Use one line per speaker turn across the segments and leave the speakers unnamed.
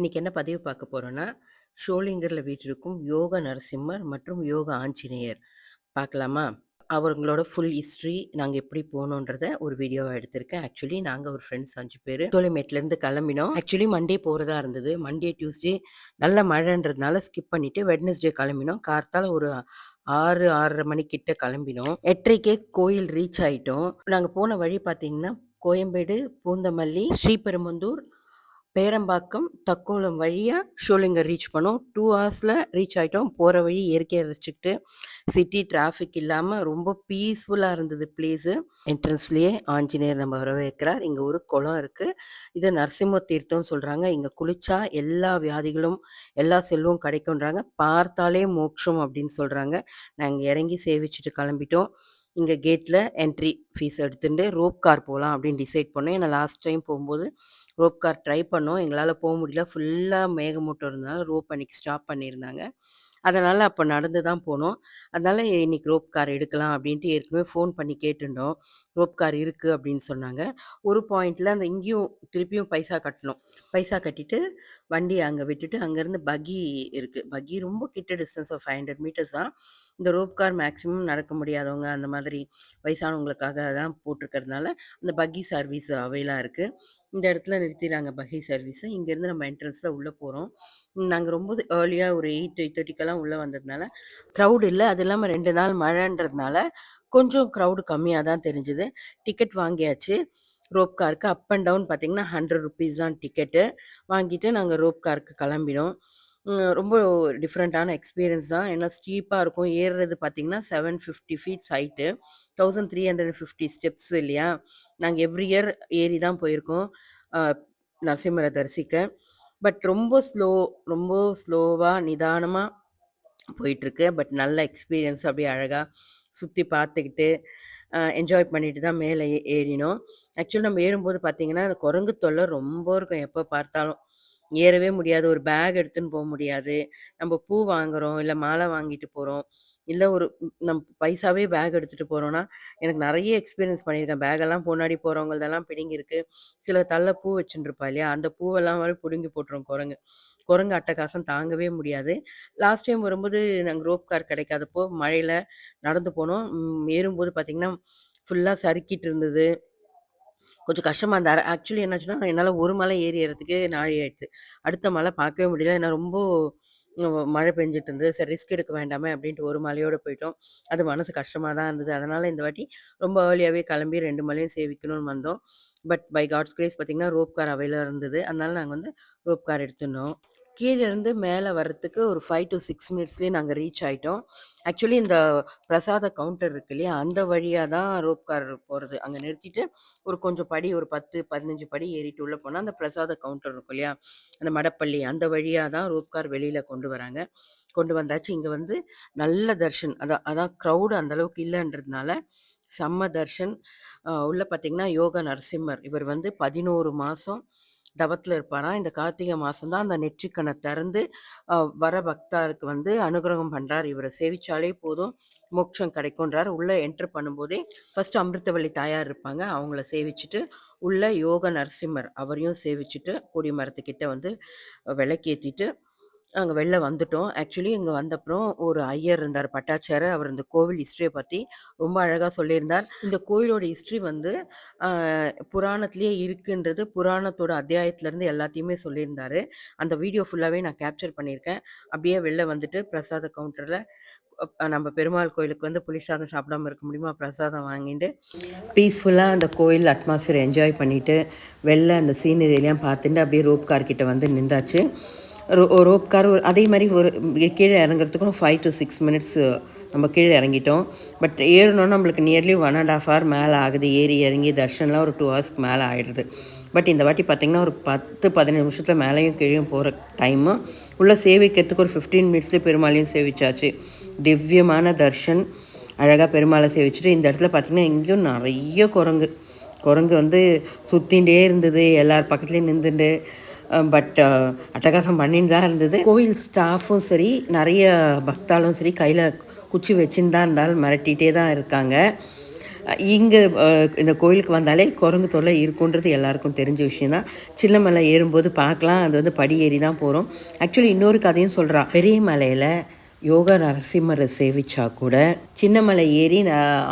இன்னைக்கு என்ன பதிவு பார்க்க போறோம்னா, ஷோலிங்கர்ல வீட்டிற்கும் யோக நரசிம்மர் மற்றும் யோக ஆஞ்சநேயர் பார்க்கலாமா? அவங்களோட ஃபுல் ஹிஸ்ட்ரி நாங்கள் எப்படி போனோன்றத ஒரு வீடியோவா எடுத்திருக்கேன். ஆக்சுவலி நாங்கள் ஒரு ஃப்ரெண்ட்ஸ் அஞ்சு பேர் சோலைமேட்லேருந்து கிளம்பினோம். ஆக்சுவலி மண்டே போகிறதா இருந்தது. மண்டே, டியூஸ்டே நல்ல மழைன்றதுனால ஸ்கிப் பண்ணிவிட்டு வெட்னஸ்டே கிளம்பினோம். கார்த்தால ஒரு ஆறு ஆறரை மணிக்கிட்ட கிளம்பினோம். 8:30க்கே கோயில் ரீச் ஆயிட்டோம். நாங்கள் போன வழி பார்த்தீங்கன்னா, கோயம்பேடு, பூந்தமல்லி, ஸ்ரீபெரும்புந்தூர் பேரம்பாக்கம், தக்கோலம் வழியாக ஷோலிங்கர் ரீச் பண்ணோம். டூ ஹவர்ஸில் ரீச் ஆகிட்டோம் போகிற வழி இயற்கையை ரசிச்சுக்கிட்டு, சிட்டி டிராஃபிக் இல்லாமல் ரொம்ப பீஸ்ஃபுல்லாக இருந்தது பிளேஸு. என்ட்ரன்ஸ்லேயே ஆஞ்சநேயர் நம்ம வரவேற்கிறார். இங்கே ஒரு குளம் இருக்குது இதை நரசிம்ம தீர்த்தம்னு சொல்கிறாங்க இங்கே குளிச்சா எல்லா வியாதிகளும், எல்லா செல்வம் கிடைக்குன்றாங்க. பார்த்தாலே மோட்சம் அப்படின்னு சொல்கிறாங்க நாங்கள் இறங்கி சேவிச்சுட்டு கிளம்பிட்டோம். இங்கே கேட்டில் என்ட்ரி ஃபீஸ் எடுத்துட்டு ரோப் கார் போகலாம் அப்படின்னு டிசைட் பண்ணோம். ஏன்னா லாஸ்ட் டைம் போகும்போது ரோப் கார் ட்ரை பண்ணோம். எங்களால் போக முடியல. ஃபுல்லாக மேகமூட்டம் இருந்தனால ரோப் அன்னைக்கு ஸ்டாப் பண்ணியிருந்தாங்க. அதனால் அப்போ நடந்து தான் போனோம். அதனால் இன்னைக்கு ரோப் கார் எடுக்கலாம் அப்படின்ட்டு ஏற்கனவே ஃபோன் பண்ணி கேட்டுருந்தோம். ரோப் கார் இருக்குது அப்படின்னு சொன்னாங்க. ஒரு பாயிண்டில் அந்த இங்கேயும் திருப்பியும் பைசா கட்டணும். பைசா கட்டிட்டு வண்டி அங்கே விட்டுட்டு அங்கேருந்து பக்கி இருக்குது பக்கி ரொம்ப கிட்ட டிஸ்டன்ஸ் ஒரு 500 மீட்டர்ஸ் தான். இந்த ரோப் கார் மேக்ஸிமம் நடக்க முடியாதவங்க, அந்த மாதிரி வயசானவங்களுக்காக தான் போட்டிருக்கிறதுனால, அந்த பக்கி சர்வீஸ் அவைலாக இருக்குது இந்த இடத்துல நிறுத்திடுறாங்க பகை சர்வீஸை இங்கேருந்து நம்ம என்ட்ரன்ஸில் உள்ளே போகிறோம் நாங்கள் ரொம்ப ஏர்லியாக ஒரு எயிட் எயிட் தேர்ட்டிக்கெல்லாம் உள்ளே வந்ததுனால, க்ரௌட் இல்லை அது இல்லாமல் ரெண்டு நாள் மழைன்றதுனால, கொஞ்சம் க்ரௌடு கம்மியாக தான் தெரிஞ்சுது டிக்கெட் வாங்கியாச்சு. ரோப் காருக்கு அப் அண்ட் டவுன் பார்த்தீங்கன்னா, ₹100 தான் டிக்கெட்டு. வாங்கிட்டு நாங்கள் ரோப் காருக்கு கிளம்பினோம். ம் ரொம்ப டிஃப்ரெண்ட்டான எக்ஸ்பீரியன்ஸ் தான். ஏன்னா ஸ்டீப்பா இருக்கும். ஏறுறது பார்த்தீங்கன்னா, 750 ஃபீட்ஸ் ஹைட்டு. 1350 ஸ்டெப்ஸ் இல்லையா? நாங்க எவ்ரி இயர் ஏறி தான் போயிருக்கோம். அ நரசிம்மர தரிசிக்க. பட் ரொம்ப ஸ்லோ ரொம்ப ஸ்லோவா, நிதானமா போயிட்டுருக்கு. பட் நல்ல எக்ஸ்பீரியன்ஸ் அப்படியே அழகா சுத்தி பார்த்துக்கிட்டு, அ என்ஜாய் பண்ணிட்டு தான் மேல ஏ ஏறினோம். ஆக்சுவலி நம்ம ஏறும்போது பார்த்தீங்கன்னா, அந்த குரங்கு தொல்ல ரொம்ப இருக்கும் எப்ப பார்த்தாலும். ஏறவே முடியாது. ஒரு பேக் எடுத்துன்னு போக முடியாது. நம்ம பூ வாங்குறோம், இல்லை மாலை வாங்கிட்டு போகிறோம் இல்லை ஒரு நம் பைசாவே பேக் எடுத்துகிட்டு போகிறோன்னா எனக்கு நிறைய எக்ஸ்பீரியன்ஸ் பண்ணியிருக்கேன். பேக்கெல்லாம் முன்னாடி போகிறவங்கள்தெல்லாம் பிடுங்கியிருக்கு. சில தள்ள பூ வச்சுட்டுருப்பா இல்லையா? அந்த பூவெல்லாம் வரை பிடுங்கி போட்டுரும் குரங்கு. குரங்கு அட்டகாசம் தாங்கவே முடியாது. லாஸ்ட் டைம் வரும்போது நாங்கள் ரோப் கார் கிடைக்காதப்போ மழையில் நடந்து போனோம். ஏறும்போது பார்த்திங்கன்னா ஃபுல்லாக சறுக்கிட்டு இருந்தது. கொஞ்சம் கஷ்டமாக இருந்தார் ஆக்சுவலி என்னாச்சுன்னா, என்னால் ஒரு மலை ஏறிறதுக்கே நாழி ஆயிடுச்சு. அடுத்த மலை பார்க்கவே முடியல. ஏன்னா ரொம்ப மழை பெஞ்சிட்டு இருந்தது. சரி ரிஸ்க் எடுக்க வேண்டாமே அப்படின்ட்டு ஒரு மலையோட போயிட்டோம். அது மனசு கஷ்டமாக தான் இருந்தது. அதனால் இந்த வாட்டி ரொம்ப ஏர்லியாகவே கிளம்பி ரெண்டு மலையும் சேவிக்கணும்னு வந்தோம். பட் பை காட்ஸ் கிரேஸ் பார்த்திங்கன்னா ரோப் கார் அவைலா இருந்தது. அதனால நாங்கள் வந்து ரோப் கார் எடுத்துருந்தோம். கீழேருந்து மேலே வர்றதுக்கு ஒரு ஃபைவ் டு சிக்ஸ் மினிட்ஸ்லேயே நாங்கள் ரீச் ஆகிட்டோம் ஆக்சுவலி இந்த பிரசாத கவுண்டர் இருக்கு இல்லையா? அந்த வழியாக தான் ரோப் கார் அங்கே அங்க நிறுத்திட்டு ஒரு கொஞ்சம் படி ஒரு 10, 15 படி ஏறிட்டு உள்ளே போனால் அந்த பிரசாத கவுண்டர் இருக்கும் இல்லையா? அந்த மடப்பள்ளி அந்த வழியாக தான் ரோப் கார் கொண்டு வராங்க. கொண்டு வந்தாச்சு. இங்கே வந்து நல்ல தர்ஷன். அதான் அதான் க்ரௌடு அந்தளவுக்கு இல்லைன்றதுனால செம்ம தர்ஷன். உள்ளே பார்த்தீங்கன்னா, யோக நரசிம்மர். இவர் வந்து பதினோரு மாதம் தவத்தில் இருப்பாராம். இந்த கார்த்திகை மாதம் தான் அந்த நெற்றிக்கண்ண திறந்து, வர பக்தாருக்கு வந்து அனுகிரகம் பண்ணுறார் இவரை சேவிச்சாலே போதும், மோட்சம் கிடைக்குன்றார். உள்ளே என்டர் பண்ணும்போதே, ஃபஸ்ட்டு அமிர்தவள்ளி தாயார் இருப்பாங்க. அவங்கள சேவிச்சுட்டு, உள்ள யோக நரசிம்மர் அவரையும் சேவிச்சுட்டு, கொடி மரத்துக்கிட்ட வந்து விளக்கேற்றிட்டு நாங்க வெளில வந்துட்டோம். ஆக்சுவலி இங்க வந்தப்புறம் ஒரு ஐயர் இருந்தார் பட்டாச்சாரியர். அவர் இந்த கோவில் ஹிஸ்டரிய பத்தி ரொம்ப அழகா சொல்லியிருந்தார். இந்த கோயிலோட ஹிஸ்டரி வந்து அ புராணத்திலேயே இருக்குன்றது புராணத்தோட அத்தியாயத்திலருந்து எல்லாத்தையுமே சொல்லியிருந்தாரு. அந்த வீடியோ ஃபுல்லாவே நான் கேப்சர் பண்ணியிருக்கேன். அப்படியே வெளில வந்துட்டு பிரசாத கவுண்டர்ல அ நம்ம பெருமாள் கோயிலுக்கு வந்து புளிசாதம் சாப்பிடாம இருக்க முடியுமா? பிரசாதம் வாங்கிட்டு, பீஸ்ஃபுல்லா அந்த கோயில் அட்மாஸ்பியர் என்ஜாய் பண்ணிட்டு, வெளில அந்த சீனரியெல்லாம் பார்த்துட்டு அப்படியே ரோப் கார் கிட்ட வந்து நின்றாச்சு. ரோ ரோப் கார் அதே மாதிரி ஒரு கீழே இறங்குறதுக்கும் ஃபைவ் டூ 6 மினிட்ஸ் நம்ம கீழே இறங்கிட்டோம். பட் ஏறணும்னா நம்மளுக்கு நியர்லி 1 1/2 ஹவர் மேலே ஆகுது. ஏறி இறங்கி தர்ஷன்லாம் ஒரு டூ ஹவர்ஸ்க்கு மேலே ஆகிடுது பட் இந்த வாட்டி பார்த்திங்கன்னா ஒரு பத்து பதினஞ்சு நிமிஷத்தில் மேலேயும் கீழேயும் போகிற டைமு. உள்ளே சேவிக்கிறதுக்கு ஒரு ஃபிஃப்டீன் மினிட்ஸ்லேயே பெருமாளையும் சேவிச்சாச்சு. திவ்யமான தர்ஷன். அழகாக பெருமாளை சேவிச்சுட்டு, இந்த இடத்துல பார்த்தீங்கன்னா, இங்கேயும் நிறைய குரங்கு. குரங்கு வந்து சுற்றிகிட்டே இருந்தது. எல்லார் பக்கத்துலேயும் நின்றுட்டு பட் அட்டகாசம் பண்ணின்னு தான் இருந்தது. கோயில் ஸ்டாஃபும் சரி, நிறைய பக்தாலும் சரி, கையில் குச்சி வச்சுன்னு தான் இருந்தாலும் மிரட்டிகிட்டே தான் இருக்காங்க. இங்கே இந்த கோயிலுக்கு வந்தாலே குரங்கு தொல்லை இருக்குன்றது எல்லாருக்கும் தெரிஞ்ச விஷயம் தான் சின்னமலை ஏறும்போது பார்க்கலாம் அது வந்து படி ஏறி தான் போகிறோம் ஆக்சுவலி இன்னொரு கதையும் சொல்கிறா பெரிய மலையில் யோகா நரசிம்மரை சேவிச்சா கூட சின்னமலை ஏறி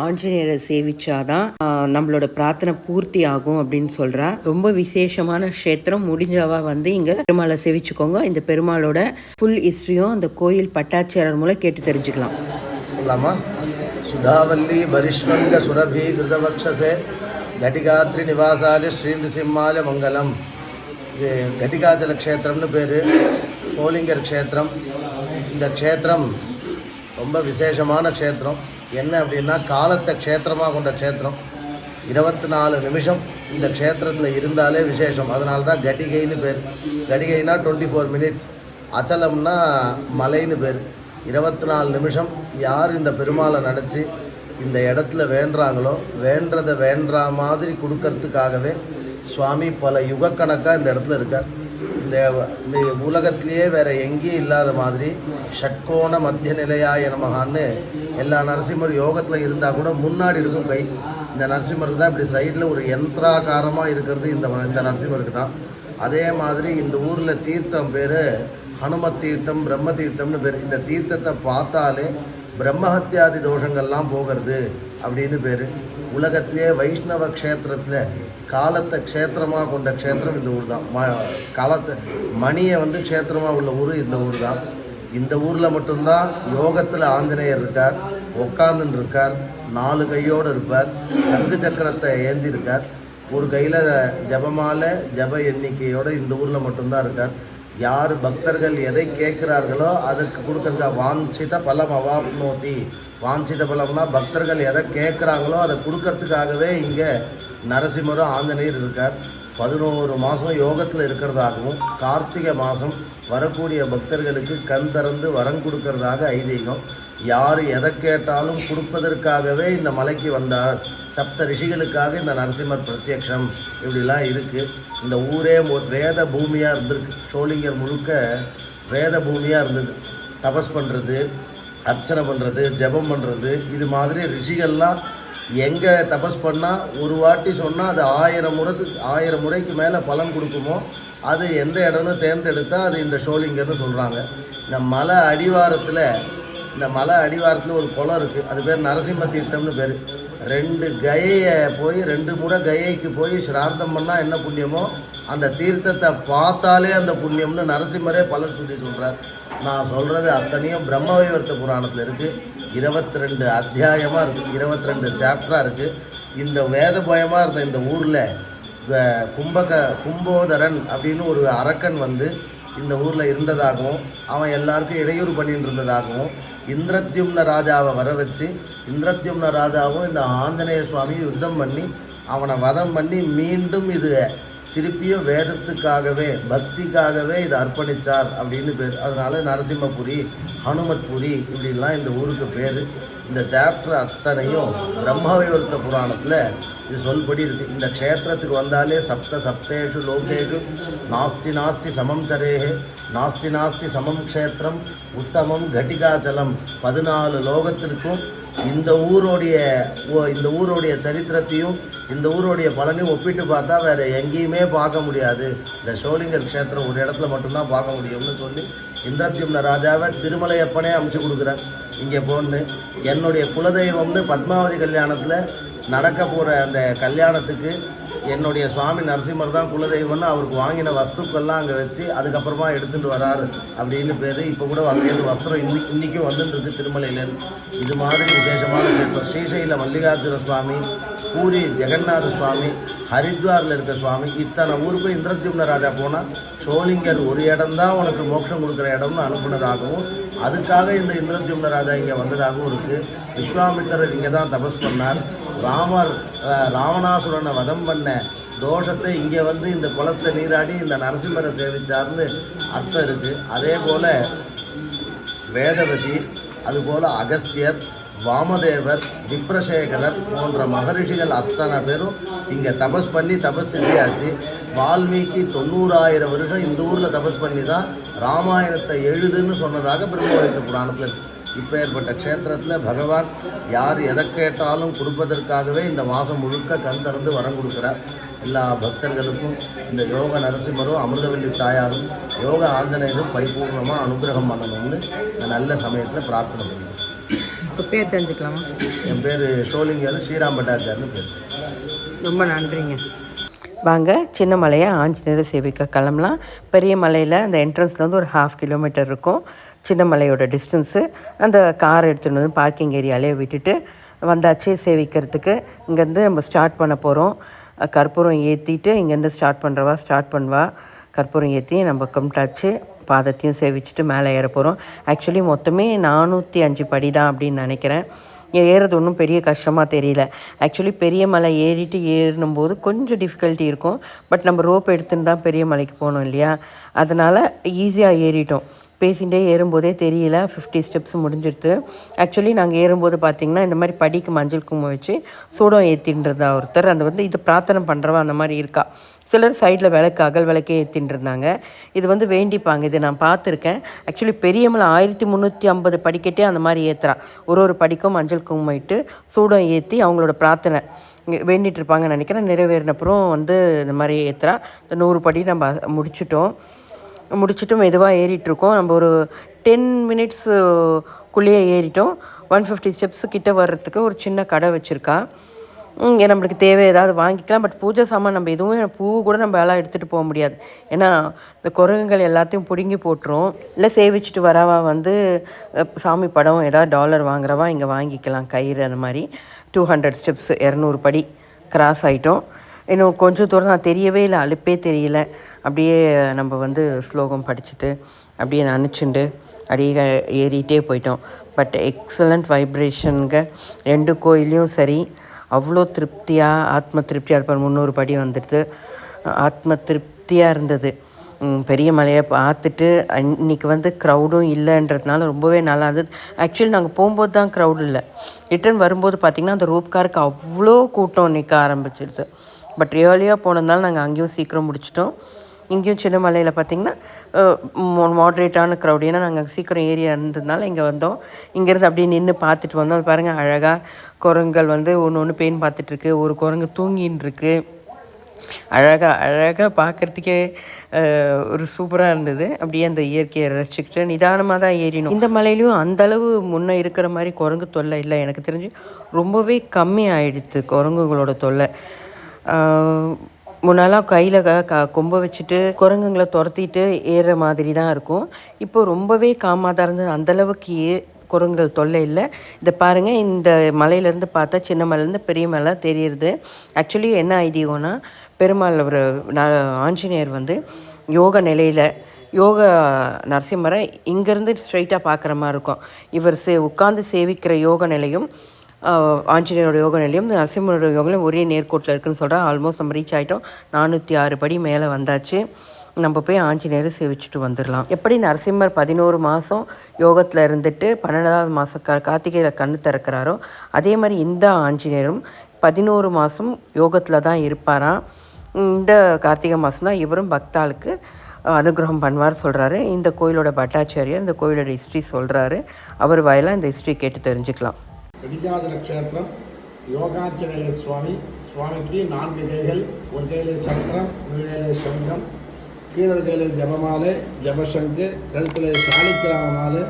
ஆஞ்சநேயரை சேவிச்சாதான் நம்மளோட பிரார்த்தனை பூர்த்தி ஆகும் அப்படின்னு சொல்றா. ரொம்ப விசேஷமான க்ஷேத்திரம். முடிஞ்சவா வந்து இங்க பெருமாளை சேவிச்சுக்கோங்க. இந்த பெருமாளோட ஃபுல் ஹிஸ்டரியும் அந்த கோயில் பட்டாட்சியர் மூலம் கேட்டு தெரிஞ்சுக்கலாம்.
சொல்லலாமா? சுதாவல்லி பரிஷ்வங்க சுரபி கிருதவக்ஷசே கட்டிகாத்ரி நிவாசாலி ஸ்ரீநிசிம்மால மங்கலம் இது கட்டிகாச்சல க்ஷேத்திரம்னு பேர். சோலிங்கர் க்ஷேத்திரம். இந்த க்ஷேத்திரம் ரொம்ப விசேஷமான க்ஷேத்திரம். என்ன அப்படின்னா காலத்தை க்ஷேத்திரமாக கொண்ட க்ஷேத்திரம். இருபத்தி நாலு நிமிஷம் இந்த க்ஷேத்திரத்தில் இருந்தாலே விசேஷம். அதனால தான் கடிகைன்னு பேர். கடிகைனா டுவெண்ட்டி ஃபோர் மினிட்ஸ் அச்சலம்னா மலைன்னு பேர். இருபத்தி நாலு நிமிஷம் யார் இந்த பெருமாளை நினச்சி இந்த இடத்துல வேண்டுறாங்களோ வேண்டதை வேண்டுற மாதிரி கொடுக்கறதுக்காகவே சுவாமி பல யுகக்கணக்காக இந்த இடத்துல இருக்கார். இந்த இந்த உலகத்திலேயே வேற எங்கேயும் இல்லாத மாதிரி ஷட்கோண மத்திய நிலையாய நமகான்னு எல்லா நரசிம்மர் யோகத்தில் இருந்தால் கூட முன்னாடி இருக்கும் கை. இந்த நரசிம்மருக்கு தான் இப்படி சைடில் ஒரு யந்திராகாரமாக இருக்கிறது இந்த இந்த நரசிம்மருக்கு தான். அதே மாதிரி இந்த ஊரில் தீர்த்தம் பேர் ஹனுமத் தீர்த்தம் பிரம்ம தீர்த்தம்னு பேர். இந்த தீர்த்தத்தை பார்த்தாலே பிரம்மஹத்தியாதி தோஷங்கள்லாம் போகிறது அப்படின்னு பேர். உலகத்திலே வைஷ்ணவ க்ஷேத்திரத்தில் காலத்தை க்ஷேத்திரமாக கொண்ட க்ஷேத்திரம் இந்த ஊர் தான். ம காலத்தை மணியை வந்து க்ஷேத்திரமாக உள்ள ஊர் இந்த ஊர் தான். இந்த ஊரில் மட்டும்தான் யோகத்தில் ஆஞ்சநேயர் இருக்கார் உக்காந்துன்னு இருக்கார் நாலு கையோடு இருப்பார் சங்கு சக்கரத்தை ஏந்தி இருக்கார் ஒரு கையில் ஜபமால ஜப எண்ணிக்கையோடு இந்த ஊரில் மட்டும்தான் இருக்கார். யார் பக்தர்கள் எதை கேட்குறார்களோ அதுக்கு கொடுக்கறதுக்கா வாஞ்சித பலம் அவாப்னோதி. வாஞ்சித பலம்னா பக்தர்கள் எதை கேட்குறாங்களோ அதை கொடுக்கறதுக்காகவே இங்கே நரசிம்மரும் ஆஞ்சநேயர் இருக்கார். பதினோரு மாதம் யோகத்தில் இருக்கிறதாகவும் கார்த்திகை மாதம் வரக்கூடிய பக்தர்களுக்கு கண் திறந்து வரம் கொடுக்கறதாக ஐதீகம். யார் எதை கேட்டாலும் கொடுப்பதற்காகவே இந்த மலைக்கு வந்தார். சப்த ரிஷிகளுக்காக இந்த நரசிம்மர் பிரத்யக்ஷம். இப்படிலாம் இருக்குது இந்த ஊரே ஒரு வேத பூமியாக இருந்திருக்கு. ஷோலிங்கர் முழுக்க வேத பூமியாக இருந்தது. தபஸ் பண்ணுறது அர்ச்சனை பண்ணுறது ஜெபம் பண்ணுறது இது மாதிரி ரிஷிகள்லாம் எங்கே தபஸ் பண்ணால் ஒரு வாட்டி சொன்னால் அது ஆயிரம் முறைக்கு ஆயிரம் முறைக்கு மேலே பலன் கொடுக்குமோ அது எந்த இடம்னு தேர்ந்தெடுத்தால் அது இந்த ஷோலிங்கர்னு சொல்கிறாங்க இந்த மலை அடிவாரத்தில் இந்த மலை அடிவாரத்தில் ஒரு குளம் இருக்குது அது பேர் நரசிம்ம தீர்த்தம்னு பேர். ரெண்டு கயையை போய் ரெண்டு முறை கயைக்கு போய் சிரார்த்தம் பண்ணால் என்ன புண்ணியமோ அந்த தீர்த்தத்தை பார்த்தாலே அந்த புண்ணியம்னு நரசிம்மரே பலர் சொல்லி சொல்கிறார் நான் சொல்கிறது அத்தனையும் பிரம்ம வைவர்த்த புராணத்தில் இருக்குது இருபத்தி ரெண்டு அத்தியாயமாக இருக்குது இருபத்தி ரெண்டு சாப்டராக இருக்குது இந்த வேத பயமாக இருந்த இந்த ஊரில் கும்பக கும்போதரன் அப்படின்னு ஒரு அரக்கன் வந்து இந்த ஊரில் இருந்ததாகவும் அவன் எல்லாருக்கும் இடையூறு பண்ணிட்டு இருந்ததாகவும் இந்திரத்யும்ன ராஜாவை வர வச்சு இந்திரத்யும்ன ராஜாவும் இந்த ஆஞ்சநேய சுவாமியும் யுத்தம் பண்ணி அவனை வதம் பண்ணி மீண்டும் இது திருப்பியும் வேதத்துக்காகவே பக்திக்காகவே இதை அர்ப்பணித்தார் அப்படின்னு பேர். அதனால் நரசிம்மபுரி ஹனுமத்புரி இப்படிலாம் இந்த ஊருக்கு பேர். இந்த சாப்டர் அத்தனையும் பிரம்மவிவர்த்த புராணத்தில் இது சொல்படி இருக்குது இந்த க்ஷேத்திரத்துக்கு வந்தாலே சப்த சப்தேஷு லோகேஷு நாஸ்தி நாஸ்தி சமம் சரேகே நாஸ்தி நாஸ்தி சமம் க்ஷேத்திரம் உத்தமம் கட்டிகாச்சலம். பதினாலு லோகத்திற்கும் இந்த ஊருடைய ஓ- இந்த ஊருடைய சரித்திரத்தையும் இந்த ஊருடைய பலனையும் ஒப்பிட்டு பார்த்தா வேறு எங்கேயுமே பார்க்க முடியாது. இந்த சோழிங்கர் க்ஷேத்திரம் ஒரு இடத்துல மட்டும்தான் பார்க்க முடியும்னு சொல்லி இந்திரத்யும்ன ராஜாவை திருமலையப்பனே அமுச்சு கொடுக்குறேன் இங்கே போன்னு என்னுடைய குலதெய்வம்னு பத்மாவதி கல்யாணத்தில் நடக்க போகிற அந்த கல்யாணத்துக்கு என்னுடைய சுவாமி நரசிம்மர் தான் குலதெய்வம்னு அவருக்கு வாங்கின வஸ்துக்கள்லாம் அங்கே வச்சு அதுக்கப்புறமா எடுத்துகிட்டு வராரு அப்படின்னு பேர். இப்போ கூட அங்கேருந்து வஸ்திரம் இன்னி இன்றைக்கும் வந்துட்டுருக்கு திருமலையிலேருந்து இது மாதிரி விசேஷமான க்ஷேத்திரம் ஸ்ரீசைல மல்லிகார்ஜுன சுவாமி பூரி ஜெகநாத சுவாமி ஹரித்வாரில் இருக்க சுவாமி இத்தனை ஊருக்கும் இந்திரத்யும்ன ராஜா போனால் சோழிங்கர் ஒரு இடம்தான் உனக்கு மோட்சம் கொடுக்குற இடம்னு அனுப்புனதாகவும் அதுக்காக இந்த இந்திரத்யும்ன ராஜா இங்கே வந்ததாகவும் இருக்குது விஸ்வாமித்திரர் இங்கே தான் தபஸ் பண்ணார். ராமர் ராவணாசுரனை வதம் பண்ண தோஷத்தை இங்கே வந்து இந்த குளத்தை நீராடி இந்த நரசிம்மரை சேவிச்சார்னு அர்த்தம் இருக்குது அதே போல் வேதவதி அதுபோல் அகஸ்தியர் வாமதேவர் விப்ரசேகரர் போன்ற மகரிஷிகள் அத்தனை பேரும் இங்கே தபஸ் பண்ணி தபஸ் செஞ்சியாச்சு வால்மீகி தொண்ணூறாயிரம் வருஷம் இந்த ஊரில் தபஸ் பண்ணி தான் ராமாயணத்தை எழுதுன்னு சொன்னதாக பிரம்மவேத்த புராணத்தில் இப்போ ஏற்பட்ட க்ஷேத்திரத்தில் பகவான் யார் எதை கேட்டாலும் கொடுப்பதற்காகவே இந்த மாதம் முழுக்க கண் திறந்து வரம் கொடுக்குறார். எல்லா பக்தர்களுக்கும் இந்த யோக நரசிம்மரும் அமிர்தவல்லி தாயாரும் யோக ஆஞ்சநேயரும் பரிபூர்ணமாக அனுகிரகம் பண்ணணும்னு இந்த நல்ல சமயத்தில் பிரார்த்தனை பண்ணுறேன்
இப்போ பேர் தெரிஞ்சுக்கலாமா?
என் பேர் ஷோலிங்கர் ஸ்ரீராம் பட்டாச்சார்னு பேர்.
ரொம்ப நன்றிங்க. வாங்க சின்ன மலையை ஆஞ்சநேயர் சேவிக்க கிளம்பலாம். பெரிய மலையில் அந்த என்ட்ரன்ஸ்லேருந்து ஒரு ஹாஃப் கிலோமீட்டர் இருக்கும். சின்னமலையோட டிஸ்டன்ஸு அந்த கார் எடுத்துகிட்டு வந்து பார்க்கிங் ஏரியாலே விட்டுட்டு வந்தாச்சு சேவிக்கிறதுக்கு. இங்கேருந்து நம்ம ஸ்டார்ட் பண்ண போகிறோம் கற்பூரம் ஏற்றிட்டு இங்கேருந்து ஸ்டார்ட் பண்ணுறவா ஸ்டார்ட் பண்ணுவா. கற்பூரம் ஏற்றி நம்ம கும்பிட்டாச்சு. பாதத்தையும் சேவிச்சுட்டு மேலே ஏற போகிறோம் ஆக்சுவலி மொத்தமே நானூற்றி அஞ்சு படி தான் அப்படின்னு நினைக்கிறேன். ஏறுறது ஒன்றும் பெரிய கஷ்டமாக தெரியல. ஆக்சுவலி பெரிய மலை ஏறிட்டு ஏறும்போது கொஞ்சம் டிஃபிகல்ட்டி இருக்கும். பட் நம்ம ரோப் எடுத்துன்னு தான் பெரிய மலைக்கு போனோம் இல்லையா? அதனால் ஈஸியாக ஏறிட்டோம். பேசிகிட்டே ஏறும்போதே தெரியல. ஃபிஃப்டி ஸ்டெப்ஸ் முடிஞ்சிடுது ஆக்சுவலி நாங்கள் ஏறும்போது பார்த்திங்கன்னா இந்த மாதிரி படிக்கு மஞ்சள் குங்குமம் வச்சு சூடம் ஏற்றின்றதா ஒருத்தர். அந்த வந்து இது பிரார்த்தனை பண்ணுறவா அந்த மாதிரி இருக்கா. சிலர் சைடில் விளக்கு அகல் விளக்கே ஏற்றின்னு இருந்தாங்க இது வந்து வேண்டிப்பாங்க. இது நான் பார்த்துருக்கேன். ஆக்சுவலி பெரியமலை ஆயிரத்தி முந்நூற்றி ஐம்பது படிக்கட்டே அந்த மாதிரி ஏற்றுறான் ஒரு ஒரு படிக்கும் மஞ்சள் குங்குமம் இட்டு சூடம் ஏற்றி அவங்களோட பிரார்த்தனை வேண்டிட்டு இருப்பாங்கன்னு நினைக்கிறேன். நிறைவேறினப்புறம் வந்து இந்த மாதிரி ஏற்றுறா இந்த நூறு படி நம்ம முடிச்சிட்டோம். முடிச்சுட்டு மெதுவாக ஏறிட்டுருக்கோம். நம்ம ஒரு டென் மினிட்ஸுக்குள்ளேயே ஏறிட்டோம். ஒன் ஃபிஃப்டி ஸ்டெப்ஸு கிட்ட வர்றதுக்கு ஒரு சின்ன கடை வச்சுருக்கா. நம்மளுக்கு தேவை ஏதாவது வாங்கிக்கலாம். பட் பூஜை சாமான் நம்ம எதுவும் பூ கூட நம்ம எல்லாம் எடுத்துகிட்டு போக முடியாது. ஏன்னா இந்த குரங்குகள் எல்லாத்தையும் பிடுங்கி போட்டுரும். இல்லை சேவிச்சுட்டு வரவா வந்து சாமி படம் ஏதாவது டாலர் வாங்குறவா இங்கே வாங்கிக்கலாம். கயிறு அந்த மாதிரி. டூ ஹண்ட்ரட் ஸ்டெப்ஸ் இரநூறு படி கிராஸ் ஆகிட்டோம் இன்னும் கொஞ்சம் தூரம் நான் தெரியவே இல்லை அலுப்பே தெரியல. அப்படியே நம்ம வந்து ஸ்லோகம் படிச்சுட்டு அப்படியே நினச்சிண்டு அப்படியே ஏறிட்டே போயிட்டோம். பட் எக்ஸலண்ட் வைப்ரேஷனுங்க ரெண்டு கோயிலையும் சரி அவ்வளோ திருப்தியாக ஆத்ம திருப்தியாக இருப்பார் முந்நூறு படி வந்துடுது. ஆத்ம திருப்தியாக இருந்தது. பெரிய மலையை பார்த்துட்டு இன்றைக்கி வந்து க்ரௌடும் இல்லைன்றதுனால ரொம்பவே நல்லா இருந்தது. ஆக்சுவலி நாங்கள் போகும்போது தான் க்ரௌட் இல்லை. ரிட்டர்ன் வரும்போது பார்த்திங்கன்னா அந்த ரூப்காருக்கு அவ்வளோ கூட்டம் நிற்க ஆரம்பிச்சிடுது பட் ஏர்லியாக போனதுனால நாங்கள் அங்கேயும் சீக்கிரம் முடிச்சிட்டோம். இங்கேயும் சின்ன மலையில் பார்த்திங்கன்னா மாட்ரேட்டான க்ரௌட் ஏன்னா நாங்கள் சீக்கிரம் ஏரியா இருந்ததுனால இங்கே வந்தோம். இங்கேருந்து அப்படியே நின்று பார்த்துட்டு வந்தோம். அது பாருங்கள் அழகாக குரங்குகள் வந்து ஒன்று ஒன்று பெயின் பார்த்துட்ருக்கு ஒரு குரங்கு தூங்கின்னு இருக்கு. அழகாக அழகாக பார்க்குறதுக்கே ஒரு சூப்பராக இருந்தது. அப்படியே அந்த இயற்கையை ரசிச்சுக்கிட்டு நிதானமாக தான் ஏறினோம். இந்த மலையிலையும் அந்தளவு முன்னே இருக்கிற மாதிரி குரங்கு தொல்லை இல்லை. எனக்கு தெரிஞ்சு ரொம்பவே கம்மி ஆயிடுத்து குரங்குகளோட தொல்லை. முன்னெல்லாம் கையில் க க கொம்பை வச்சுட்டு குரங்குங்களை துரத்திட்டு ஏறுற மாதிரி தான் இருக்கும். இப்போ ரொம்பவே காமாக தான் இருந்தது அந்தளவுக்கு ஏ குரங்குகள் தொல்லை இல்லை. இதை பாருங்கள் இந்த மலையிலேருந்து பார்த்தா சின்ன மலையிலேருந்து பெரிய மலை தெரியுது ஆக்சுவலி என்ன ஐதீகம்னா பெருமாள் ஒரு ஆஞ்சநேயர் வந்து யோக நிலையில் யோக நரசிம்மரை இங்கேருந்து ஸ்ட்ரைட்டாக பார்க்குற மாதிரி இருக்கும். இவர் சே உட்காந்து சேவிக்கிற யோக நிலையும் ஆஞ்சநேயரோட யோக நிலையும் நரசிம்மனோட யோக நிலையம் ஒரே நேர்கோட்டில் இருக்குன்னு சொல்கிறேன் ஆல்மோஸ்ட் நம்ம ரீச் ஆகிட்டோம் நானூற்றி ஆறு படி மேலே வந்தாச்சு. நம்ம போய் ஆஞ்சநேயரை சேவிச்சுட்டு வந்துடலாம். எப்படி நரசிம்மர் பதினோரு மாதம் யோகத்தில் இருந்துட்டு பன்னெண்டாவது மாதம் கா கார்த்திகையில் கண்ணு திறக்கிறாரோ அதே மாதிரி இந்த ஆஞ்சநேயரும் பதினோரு மாதம் யோகத்தில் தான் இருப்பாராம் இந்த கார்த்திகை மாதம் தான் இவரும் பக்தாளுக்கு அனுகிரகம் பண்ணுவார் சொல்கிறாரு இந்த கோயிலோட பட்டாச்சாரியர் இந்த கோயிலோட ஹிஸ்ட்ரி சொல்கிறாரு அவர் வாயிலாக இந்த ஹிஸ்ட்ரி கேட்டு தெரிஞ்சுக்கலாம்.
வெடிகாதல க்ஷேத்திரம் யோகாஞ்சநேய சுவாமி சுவாமிக்கு நான்கு கைகள் ஒரு கையிலே சக்கரம் ஒரு சங்கம் கீழொரு கையிலே ஜபமாலை ஜபசங்கு கழுத்திலே சாலிக்கிராம மாலை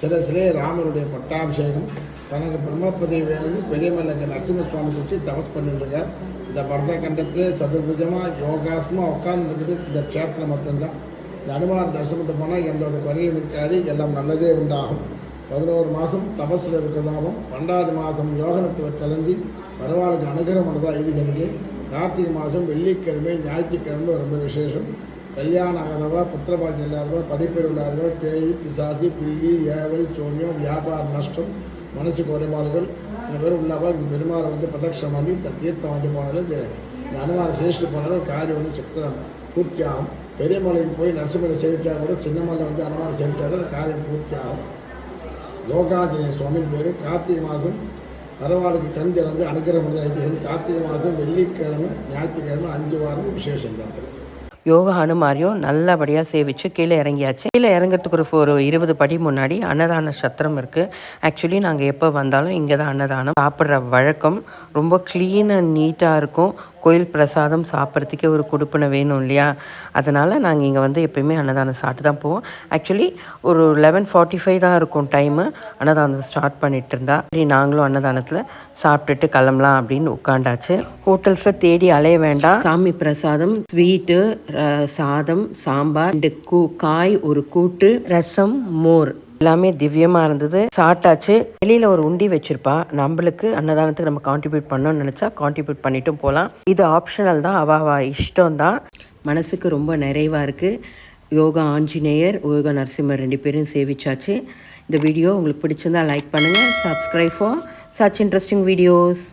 சிரசிலே ராமருடைய பட்டாபிஷேகம் தனக்கு பிரம்மபதி வேணும்னு பெரியமல்லுக்கு நரசிம்ம சுவாமி குறித்து தபஸ் பண்ணிட்டுருக்கார். இந்த பரத கண்டத்தில் சதுர்புஜமாக யோகாசமாக உட்கார்ந்துருக்குது. இந்த க்ஷேத்திரம் மட்டும்தான். இந்த அனுமார் தரிசனப்பட்டு போனால் எந்த ஒரு குறையும் இருக்காது. எல்லாம் நல்லதே உண்டாகும். பதினோரு மாதம் தபஸில் இருக்கிறதாகவும் பன்னெண்டாவது மாதம் யோகனத்தில் கலந்து பரவாயில்லைக்கு அனுகிரம் பண்ணதா இதுகளுக்கு கார்த்திகை மாதம் வெள்ளிக்கிழமை ஞாயிற்றுக்கிழமை ரொம்ப விசேஷம். கல்யாணம் ஆகாதவா புத்திரபாக்கியம் இல்லாதவா படிப்பேர் இல்லாதவா பேய் பிசாசி பில்லி ஏவல் சோமியம் வியாபார நஷ்டம் மனசு குறைபாடுகள் சில பேர் உள்ளவா இங்கே பெருமாளை வந்து பிரதட்சணம் பண்ணி த- தீர்த்தம் வாங்கி போனாலும் இந்த இந்த சேஷ்டு போனாலும் காரியம் வந்து சுத்தம் பூர்த்தி ஆகும். பெரிய மலைக்கு போய் நரசிம்மரை சேவிச்சா கூட சின்ன மலை வந்து அனுமாரம் சேவிச்சா அந்த காரியம் பூர்த்தி ஆகும். யோகாஞ்சனேய சுவாமி பேர் கார்த்திகை மாதம் பரவாயில்லைக்கு கண் திறந்து அனுகிரகம் ஐதீகம் கார்த்திகை மாதம் வெள்ளிக்கிழமை ஞாயிற்றுக்கிழமை அஞ்சு வாரம் விசேஷம் தான் இடத்துல
யோகா அனுமாரியும் நல்லபடியாக சேவிச்சு கீழே இறங்கியாச்சு. கீழே இறங்கிறதுக்கு ஒரு ஒரு இருபது படி முன்னாடி அன்னதான சத்திரம் இருக்குது ஆக்சுவலி நாங்கள் எப்போ வந்தாலும் இங்கே தான் அன்னதானம் சாப்பிட்ற வழக்கம். ரொம்ப க்ளீன் அண்ட் நீட்டாக இருக்கும். கோயில் பிரசாதம் சாப்பிட்றதுக்கே ஒரு கொடுப்பனை வேணும் இல்லையா? அதனால் நாங்கள் இங்கே வந்து எப்பயுமே அன்னதானம் சாப்பிட்டு தான் போவோம். ஆக்சுவலி ஒரு லெவன் ஃபார்ட்டி ஃபைவ் தான் இருக்கும் டைமு அன்னதானம் ஸ்டார்ட் பண்ணிட்டு இருந்தா. சரி நாங்களும் அன்னதானத்தில் சாப்பிட்டுட்டு கிளம்பலாம் அப்படின்னு உட்காண்டாச்சு ஹோட்டல்ஸை தேடி அலைய வேண்டாம். சாமி பிரசாதம் ஸ்வீட்டு சாதம் சாம்பார் ரெண்டு கூ காய் ஒரு கூட்டு ரசம் மோர். எல்லாமே திவ்யமாக இருந்தது. சாப்பிட்டாச்சு. வெளியில் ஒரு உண்டி வச்சிருப்பா. நம்மளுக்கு அன்னதானத்துக்கு நம்ம கான்ட்ரிபியூட் பண்ணோம்னு நினச்சா கான்ட்ரிபியூட் பண்ணிட்டும் போகலாம் இது ஆப்ஷனல் தான். அவ இஷ்டம் தான் மனசுக்கு ரொம்ப நிறைவாக இருக்குது யோகா ஆஞ்சநேயர் யோகா நரசிம்மர் ரெண்டு பேரும் சேவிச்சாச்சு. இந்த வீடியோ உங்களுக்கு பிடிச்சிருந்தா லைக் பண்ணுங்கள் subscribe for such interesting videos